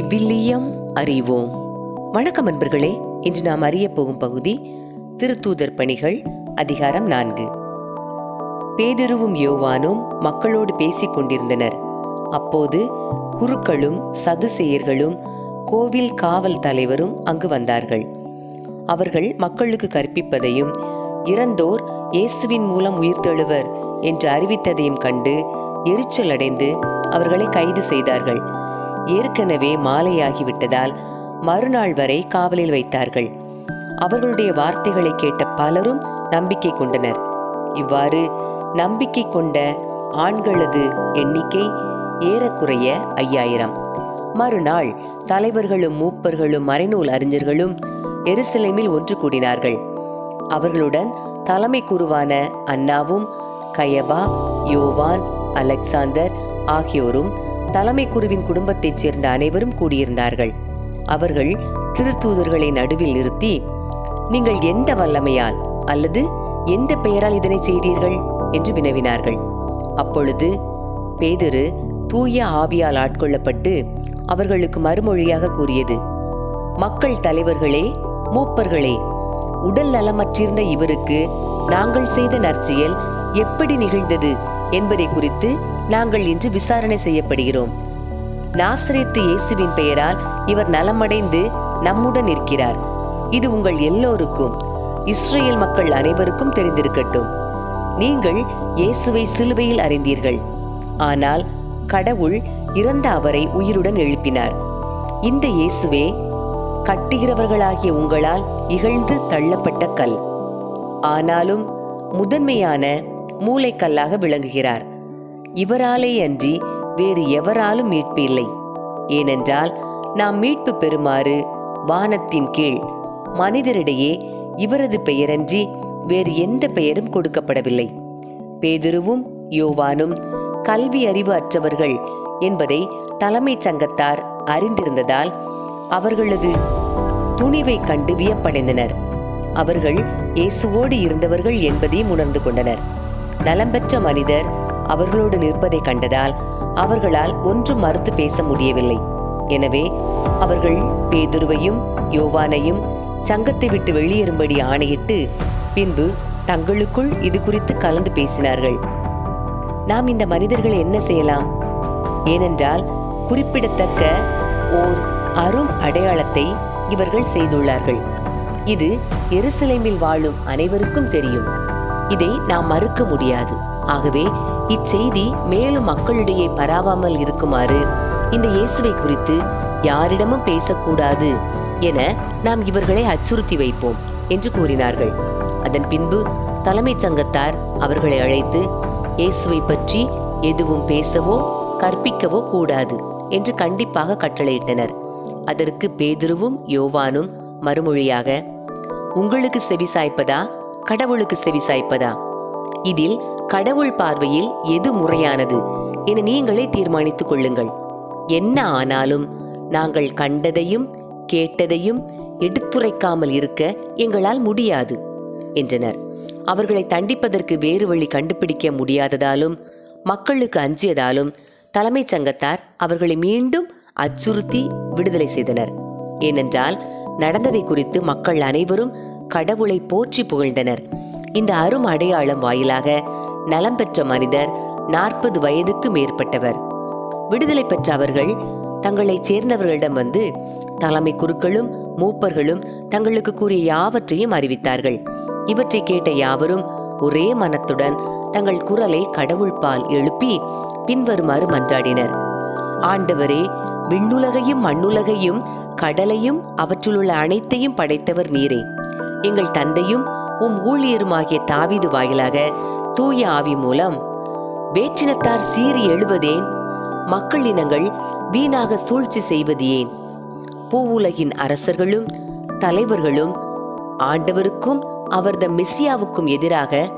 விவிலியம் அறிவோம். வணக்கம் அன்பர்களே இன்று நாம் அறிய போகும் பகுதி திருத்தூதர் பணிகள் அதிகாரம் நான்கு. பேதுருவும் யோவானும் மக்களோடு பேசிக் கொண்டிருந்தனர். அப்போது குருக்களும் சதுசேயர்களும் கோவில் காவல் தலைவரும் அங்கு வந்தார்கள். அவர்கள் மக்களுக்கு கற்பிப்பதையும் இறந்தோர் இயேசுவின் மூலம் உயிர்த்தெழுவர் என்று அறிவித்ததையும் கண்டு எரிச்சல் அடைந்து அவர்களை கைது செய்தார்கள். ஏற்கனவே மாலையாகிவிட்டதால் மறுநாள் வரை காவலில் வைத்தார்கள். அவர்களுடைய வார்த்தைகளை கேட்ட பலரும் நம்பிக்கை கொண்டனர். இவ்வாறு நம்பிக்கை கொண்ட ஆண்களது எண்ணிக்கை ஏறக்குறைய ஐயாயிரம். மறுநாள் தலைவர்களும் மூப்பர்களும் மறைநூல் அறிஞர்களும் எருசலேமில் ஒன்று கூடினார்கள். அவர்களுடன் தலைமை குருவான அன்னாவும் கயபா யோவான் அலெக்சாந்தர் ஆகியோரும் தலைமை குருவின் குடும்பத்தைச் சேர்ந்த அனைவரும் கூடியிருந்தார்கள். அவர்கள் திருத்தூதர்களை நடுவில் நிறுத்தி நீங்கள் எந்த வல்லமையால் அல்லது எந்த பெயரால் இதனை செய்தீர்கள்? என்று வினவினார்கள். அப்பொழுது பேதுரு தூய ஆவியால் ஆட்கொள்ளப்பட்டு அவர்களுக்கு மறுமொழியாக கூறியது மக்கள் தலைவர்களே மூப்பர்களே உடல் நலமற்றிருந்த இவருக்கு நாங்கள் செய்த நற்செயல் எப்படி நிகழ்ந்தது என்பதை குறித்து நாங்கள் இன்று விசாரணை செய்யப்படுகிறோம். நாசரித்து இயேசுவின் பெயரால் இவர் நலமடைந்து நம்முடன் இருக்கிறார் இது உங்கள் எல்லோருக்கும் இஸ்ரேல் மக்கள் அனைவருக்கும் தெரிந்திருக்கட்டும். நீங்கள் இயேசுவை சிலுவையில் அறிந்தீர்கள். ஆனால் கடவுள் இறந்த அவரை உயிருடன் எழுப்பினார். இந்த இயேசுவே கட்டுகிறவர்களாகிய உங்களால் இகழ்ந்து தள்ளப்பட்ட கல். ஆனாலும் முதன்மையான மூளைக்கல்லாக விளங்குகிறார். இவராலே அன்றி வேறு எவராலும் மீட்பு இல்லை ஏனென்றால் நாம் மீட்பு பெறுமாறு வானத்தின் கீழ் மனிதரிடையே இவரது பெயரன்றி வேறு எந்த பெயரும் கொடுக்கப்படவில்லை. பேதுருவும் யோவானும் கல்வி அறிவு அற்றவர்கள் என்பதை தலைமைச் சங்கத்தார் அறிந்திருந்ததால் அவர்களது துணிவை கண்டு வியப்படைந்தனர். அவர்கள் இயேசுவோடு இருந்தவர்கள் என்பதையும் உணர்ந்து கொண்டனர். நலம்பெற்ற மனிதர் அவர்களோடு நிற்பதை கண்டதால் அவர்களால் ஒன்றும் மறுத்து பேச முடியவில்லை. எனவே அவர்கள் பேதுருவையும் யோவானையும் சங்கத்தை விட்டு வெளியேறும்படி ஆணையிட்டு பின்பு தங்களுக்குள் இது குறித்து கலந்து பேசினார்கள். நாம் இந்த மனிதர்களை என்ன செய்யலாம்? ஏனென்றால் குறிப்பிடத்தக்க ஓர் அரும் அடையாளத்தை இவர்கள் செய்துள்ளார்கள். இது எருசலேமில் வாழும் அனைவருக்கும் தெரியும். இதை நாம் மறுக்க முடியாது. ஆகவே இச்செய்தி மேலும் மக்களிடையே பரவாமல் இருக்குமாறு இந்த இயேசுவை குறித்து யாரிடமும் பேசக்கூடாது என நாம் இவர்களை அச்சுறுத்தி வைப்போம் என்று கூறினார்கள். அதன் பின்பு தலைமைச் சங்கத்தார் அவர்களை அழைத்து இயேசுவை பற்றி எதுவும் பேசவோ கற்பிக்கவோ கூடாது என்று கண்டிப்பாக கட்டளையிட்டனர். அதற்கு பேதுருவும் யோவானும் மறுமொழியாக உங்களுக்கு செவி சாய்ப்பதா? கடவுளுக்கு செவி சாய்ப்பதா? இதில் கடவுள் பார்வையில் எது முறையானது என நீங்களே தீர்மானித்துக் கொள்ளுங்கள். என்ன ஆனாலும் நாங்கள் கண்டதையும் கேட்டதையும் எடுத்துரைக்காமல் இருக்க எங்களால் முடியாது என்றனர். அவர்களை தண்டிப்பதற்கு வேறு வழி கண்டுபிடிக்க முடியாததாலும் மக்களுக்கு அஞ்சியதாலும் தலைமைச் சங்கத்தார் அவர்களை மீண்டும் அச்சுறுத்தி விடுதலை செய்தனர். ஏனென்றால் நடந்ததை குறித்து மக்கள் அனைவரும் கடவுளை போற்றி புகழ்ந்தனர். இந்த அரும் அடையாளம் வாயிலாக நலம் பெற்ற மனிதர் நாற்பது வயதுக்கு மேற்பட்டவர். விடுதலை பெற்ற அவர்கள் தங்களைச் சேர்ந்தவர்களிடம் வந்து தலைமை குருக்களும் மூப்பர்களும் தங்களுக்கு கூறிய யாவற்றையும் அறிவித்தார்கள். இவற்றை கேட்ட யாவரும் ஒரே மனத்துடன் தங்கள் குரலை கடவுள் பால் எழுப்பி பின்வருமாறு மன்றாடினர் ஆண்டவரே விண்ணுலகையும் மண்ணுலகையும் கடலையும் அவற்றிலுள்ள அனைத்தையும் படைத்தவர் நீரே. எங்கள் தந்தையும் உம் ஊழியருமாகிய தாவீது வாயிலாக தூய ஆவி மூலம் வேற்றினத்தார் சீறி எழுவதேன் மக்கள் இனங்கள் வீணாக சூழ்ச்சி செய்வது ஏன் பூவுலகின் அரசர்களும் தலைவர்களும் ஆண்டவருக்கும் அவரது மெஸ்ஸியாவுக்கும் எதிராக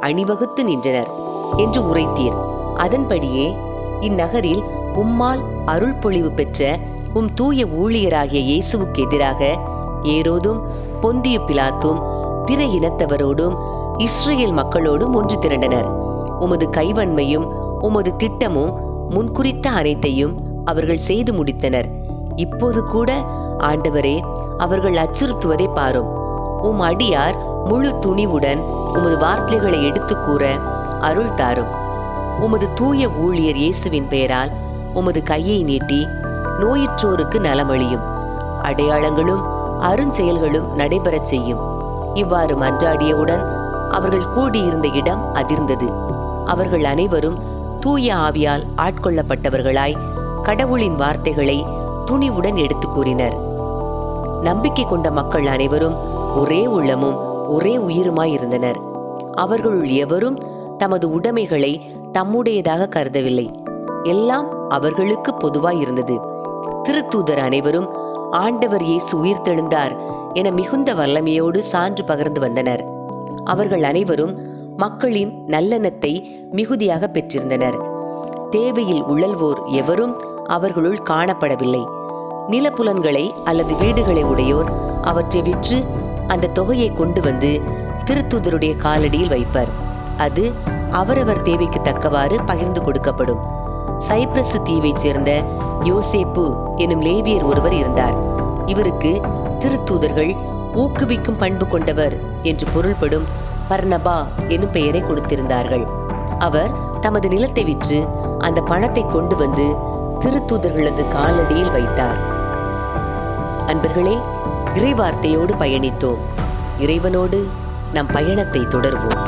அணிவகுத்து நின்றனர் என்று உரைத்தீர். அதன்படியே இந்நகரில் உம்மால் அருள் பொழிவு பெற்ற உம் தூய ஊழியராகிய இயேசுவுக்கு எதிராக ஏரோதும் பொந்திய பிலாத்தும் பிற இனத்தவரோடும் இஸ்ரேல் மக்களோடும் ஒன்று திரண்டனர். உமது கைவன்மையும் உமது திட்டமும் முன்குறித்த அனைத்தையும் அவர்கள் செய்து முடித்தனர். இப்போது கூட ஆண்டவரே அவர்கள் அச்சுறுத்துவதை பாரும். உம் அடியார் முழு துணிவுடன் உமது வார்த்தைகளை எடுத்து கூற அருள் தாரும். உமது தூய ஊழியர் இயேசுவின் பெயரால் உமது கையை நீட்டி நோயுற்றோருக்கு நலமளியும். அடையாளங்களும் அருஞ்செயல்களும் நடைபெறச் செய்யும். இவ்வாறு மன்றாடியவுடன் அவர்கள் கூடியிருந்த இடம் அதிர்ந்தது. அவர்கள் அனைவரும் தூய ஆவியால் ஆட்கொள்ளப்பட்டவர்களாய் கடவுளின் வார்த்தைகளை துணிவுடன் எடுத்து கூறினர். நம்பிக்கை கொண்ட மக்கள் அனைவரும் ஒரே உள்ளமும் ஒரே உயிருமாய் இருந்தனர் அவர்களுள் எவரும் தமது உடைமைகளை தம்முடையதாக கருதவில்லை. எல்லாம் அவர்களுக்கு பொதுவாய் இருந்தது திருத்தூதர் அனைவரும் ஆண்டவர் இயேசு உயிர்த்தெழுந்தார் என மிகுந்த வல்லமையோடு சான்று பகிர்ந்து வந்தனர். அவர்கள் அனைவரும் மக்களின் நல்லெண்ணத்தை மிகுதியாக பெற்றிருந்தனர். தேவையில் உழல்வோர் எவரும் அவர்களுள் காணப்படவில்லை. நிலப்புலன்களை அல்லது வீடுகளை உடையோர் அவற்றை விற்று அந்த தொகையை கொண்டு வந்து திருத்தூதருடைய காலடியில் வைப்பர். அது அவரவர் தேவைக்கு தக்கவாறு பகிர்ந்து கொடுக்கப்படும். சைப்ரஸ் தீவைச் சேர்ந்த யோசேப்பு எனும் லேவியர் ஒருவர் இருந்தார். இவருக்கு திருத்தூதர்கள் ஊக்குவிக்கும் பண்பு கொண்டவர் என்று பொருள்படும் பர்னபா எனும் பெயரை கொடுத்திருந்தார்கள். அவர் தமது நிலத்தை விற்று அந்த பணத்தை கொண்டு வந்து திருத்தூதர்களது காலடியில் வைத்தார். அன்பர்களே இறைவார்த்தையோடு பயணித்தோம். இறைவனோடு நம் பயணத்தை தொடர்வோம்.